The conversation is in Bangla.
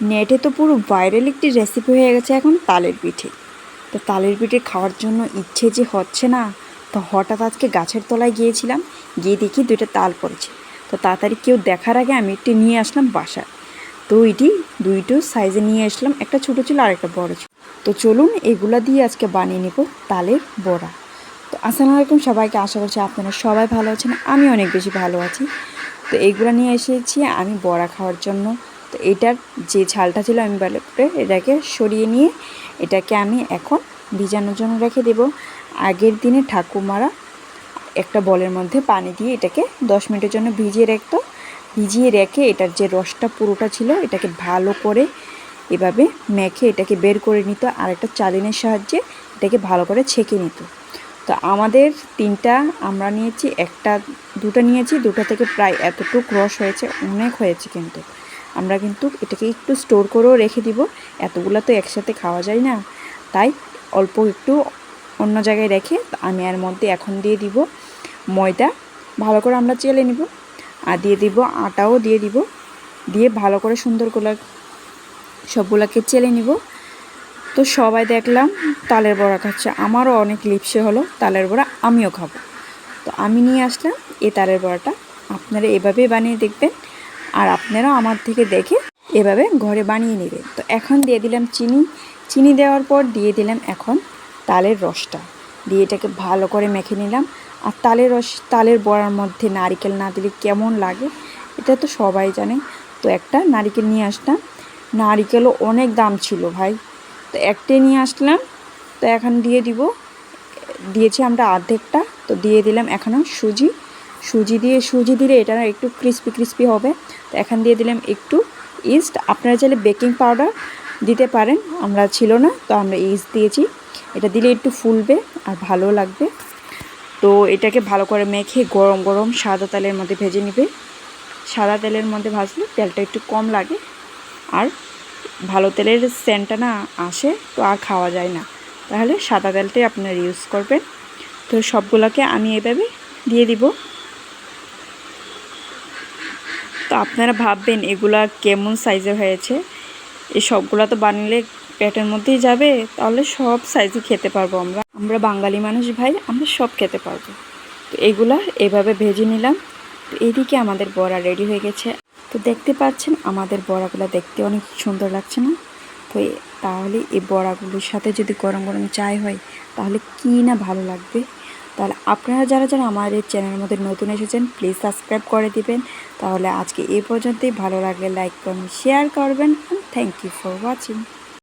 নেটে তো পুরো ভাইরাল একটি রেসিপি হয়ে গেছে এখন তালের পিঠে। তো তালের পিঠে খাওয়ার জন্য ইচ্ছে যে হচ্ছে না, তো হঠাৎ আজকে গাছের তলায় গিয়েছিলাম, গিয়ে দেখি দুইটা তাল পড়েছে। তো তাড়াতাড়ি কেউ দেখার আগে আমি একটি নিয়ে আসলাম বাসায়। তো এটি দুইটো সাইজে নিয়ে আসলাম, একটা ছোটো ছিল আর একটা বড় ছিল। তো চলুন এগুলা দিয়ে আজকে বানিয়ে নেব তালের বড়া। তো আসসালামু আলাইকুম সবাইকে, আশা করছি আপনারা সবাই ভালো আছেন, আমি অনেক বেশি ভালো আছি। তো এইগুলো নিয়ে এসেছি আমি বড়া খাওয়ার জন্য। তো এটার যে ছালটা ছিল আমি ভালো করে এটাকে সরিয়ে নিয়ে এটাকে আমি এখন ভিজানোর জন্য রেখে দেব। আগের দিনে ঠাকুমারা একটা বলের মধ্যে পানি দিয়ে এটাকে দশ মিনিটের জন্য ভিজিয়ে রাখতো। ভিজিয়ে রেখে এটার যে রসটা পুরোটা ছিল, এটাকে ভালো করে এভাবে মেখে এটাকে বের করে নিত আর একটা চালিনের সাহায্যে এটাকে ভালো করে ছেঁকে নিত। তো আমাদের তিনটা আমরা নিয়েছি, একটা, দুটো নিয়েছি, দুটো থেকে প্রায় এতটুক রস হয়েছে, অনেক হয়েছে কিন্তু। আমরা কিন্তু এটাকে একটু স্টোর করেও রেখে দিব। এতগুলো তো একসাথে খাওয়া যায় না। তাই অল্প একটু অন্য জায়গায় রেখে আমি এর মধ্যে এখন দিয়ে দিব ময়দা। ভালো করে আমরা চেলে নিব। আর দিয়ে দিব আটাও দিয়ে দিব। দিয়ে ভালো করে সুন্দর সবগুলোকে চেলে নিব। তো সবাই দেখলাম তালের বড়া খাচ্ছে। আমারও অনেক লিপসে হলো, তালের বড়া আমিও খাব। তো আমি নিয়ে আসলাম এই তালের বড়াটা। আপনারা এভাবেই বানিয়ে দেখবেন। আর আপনারাও আমার থেকে দেখে এভাবে ঘরে বানিয়ে নেবেন। তো এখন দিয়ে দিলাম চিনি। চিনি দেওয়ার পর দিয়ে দিলাম এখন তালের রসটা। দিয়ে এটাকে ভালো করে মেখে নিলাম। আর তালের রস, তালের বড়ার মধ্যে নারিকেল না দিলে কেমন লাগে এটা তো সবাই জানে। তো একটা নারিকেল নিয়ে আসলাম। নারিকেলও অনেক দাম ছিল ভাই। তো একটাই নিয়ে আসলাম। তো এখন দিয়ে দিব। দিয়েছি আমরা অর্ধেকটা। তো দিয়ে দিলাম এখনও সুজি। সুজি দিয়ে, সুজি দিলে এটা একটু ক্রিস্পি ক্রিস্পি হবে। তো এখন দিয়ে দিলাম একটু ইস্ট আপনারা চাইলে বেকিং পাউডার দিতে পারেন, আমরা ছিল না, তো আমরা ইস্ট দিয়েছি। এটা দিলে একটু ফুলবে আর ভালো লাগবে। তো এটাকে ভালো করে মেখে গরম গরম সাদা তেলের মধ্যে ভেজে নিবে। সাদা তেলের মধ্যে ভাজলে তেলটা একটু কম লাগে। আর ভালো তেলের সেন্টটা না আসে, তো আর খাওয়া যায় না। তাহলে সাদা তেলটাই আপনারা ইউজ করবেন। তো সবগুলোকে আমি এভাবে দিয়ে দিব তো আপনারা ভাববেন এগুলা কেমন সাইজের হয়েছে। এই সবগুলো তো বানিয়ে পেটের মধ্যেই যাবে, তাহলে সব সাইজে খেতে পারব আমরা। আমরা বাঙালি মানুষ ভাই, আমরা সব খেতে পারব। তো এগুলা এভাবে ভেজে নিলাম। তো এইদিকে আমাদের বড়া রেডি হয়ে গেছে। তো দেখতে পাচ্ছেন, আমাদের বড়াগুলো দেখতে অনেক সুন্দর লাগছে না? তো তাহলে এই বড়াগুলোর সাথে যদি গরম গরম চাই হয়, তাহলে কী না ভালো লাগবে? তাহলে আপনারা যারা যারা আমাদের চ্যানেলের মধ্যে নতুন এসেছেন প্লিজ সাবস্ক্রাইব করে দিবেন। তাহলে আজকে এই পর্যন্তই। ভালো লাগলে লাইক করবেন শেয়ার করবেন থ্যাংক ইউ ফর ওয়াচিং